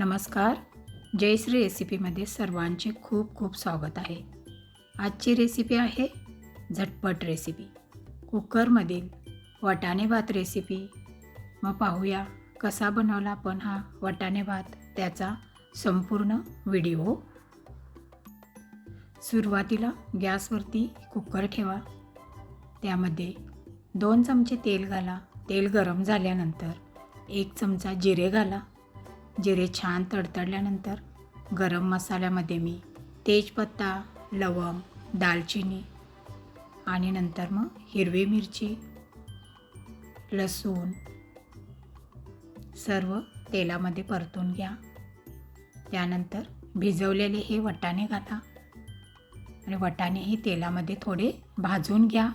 नमस्कार. जयश्री रेसिपीमध्ये सर्वांचे खूप खूप स्वागत आहे. आजची रेसिपी आहे झटपट रेसिपी. कुकरमधील वटाणे भात रेसिपी. मग पाहूया कसा बनवला आपण हा वटाणे भात त्याचा संपूर्ण व्हिडिओ. सुरुवातीला गॅसवरती कुकर ठेवा. त्यामध्ये दोन चमचे तेल घाला. तेल गरम झाल्यानंतर एक चमचा जिरे घाला. जिरे छान तडतडल्यानंतर गरम मसाल्यामध्ये मी तेजपत्ता लवंग दालचिनी आणि नंतर मग हिरवी मिरची लसूण सर्व तेलामध्ये परतून घ्या. त्यानंतर भिजवलेले हे वटाणे घाला आणि वटाणे हे तेलामध्ये थोडे भाजून घ्या.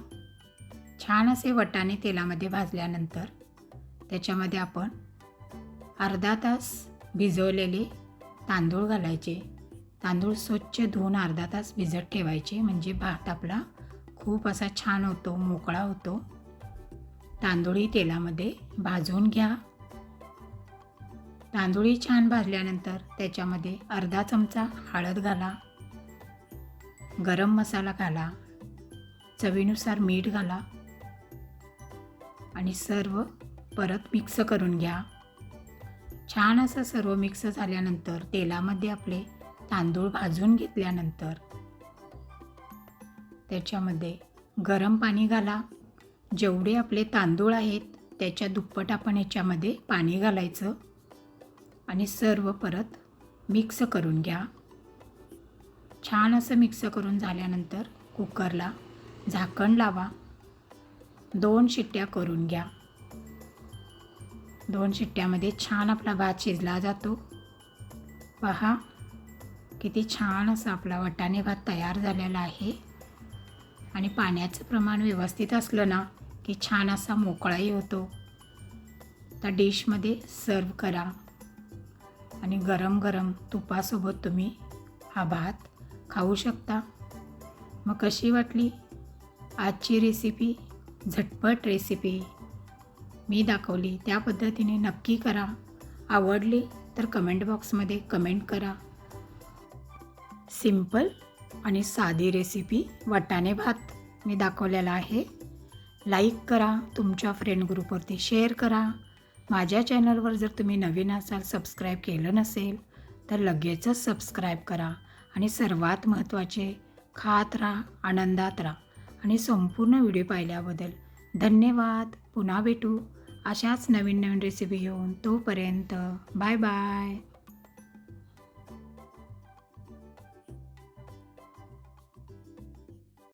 छान असे वटाणे तेलामध्ये भाजल्यानंतर त्याच्यामध्ये आपण अर्धा तास भिजवलेले तांदूळ घालायचे. तांदूळ स्वच्छ धुवून अर्धा तास भिजत ठेवायचे. म्हणजे भात आपला खूप असा छान होतो मोकळा होतो. तांदूळी तेलामध्ये भाजून घ्या. तांदूळी छान भाजल्यानंतर त्याच्यामध्ये अर्धा चमचा हळद घाला. गरम मसाला घाला. चवीनुसार मीठ घाला. आणि सर्व परत मिक्स करून घ्या. छान असं सर्व मिक्स झाल्यानंतर तेलामध्ये आपले तांदूळ भाजून घेतल्यानंतर त्याच्यामध्ये गरम पाणी घाला. जेवढे आपले तांदूळ आहेत त्याच्या दुप्पट आपण याच्यामध्ये पाणी घालायचं आणि सर्व परत मिक्स करून घ्या. छान असं मिक्स करून झाल्यानंतर कुकरला झाकण लावा. दोन शिट्ट्या करून घ्या. दोन शिट्ट्यामध्ये छान आपला भात शिजला जातो. पहा किती छान असा आपला वटाणे भात तयार झालेला आहे. आणि पाण्याचं प्रमाण व्यवस्थित असलं ना की छान असा मोकळाही होतो. त्या डिशमध्ये सर्व करा. आणि गरम गरम तुपासोबत तुम्ही हा भात खाऊ शकता. मग कशी वाटली? आजची रेसिपी झटपट रेसिपी मी दाखवली. त्या पद्धतीने नक्की करा. आवडली तर कमेंट बॉक्समध्ये कमेंट करा. सिंपल आणि साधी रेसिपी वाटाणे भात मी दाखवलेला आहे. लाईक करा तुमच्या फ्रेंड ग्रुपवरती शेअर करा. माझ्या चॅनलवर जर तुम्ही नवीन असाल सबस्क्राईब केलं नसेल तर लगेचच सबस्क्राईब करा आणि सर्वात महत्त्वाचे खात राहा आनंदात राहा. आणि संपूर्ण व्हिडिओ पाहिल्याबद्दल धन्यवाद. पुन्हा भेटू अशाच नवीन नवीन रेसिपी घेऊन तोपर्यंत बाय बाय.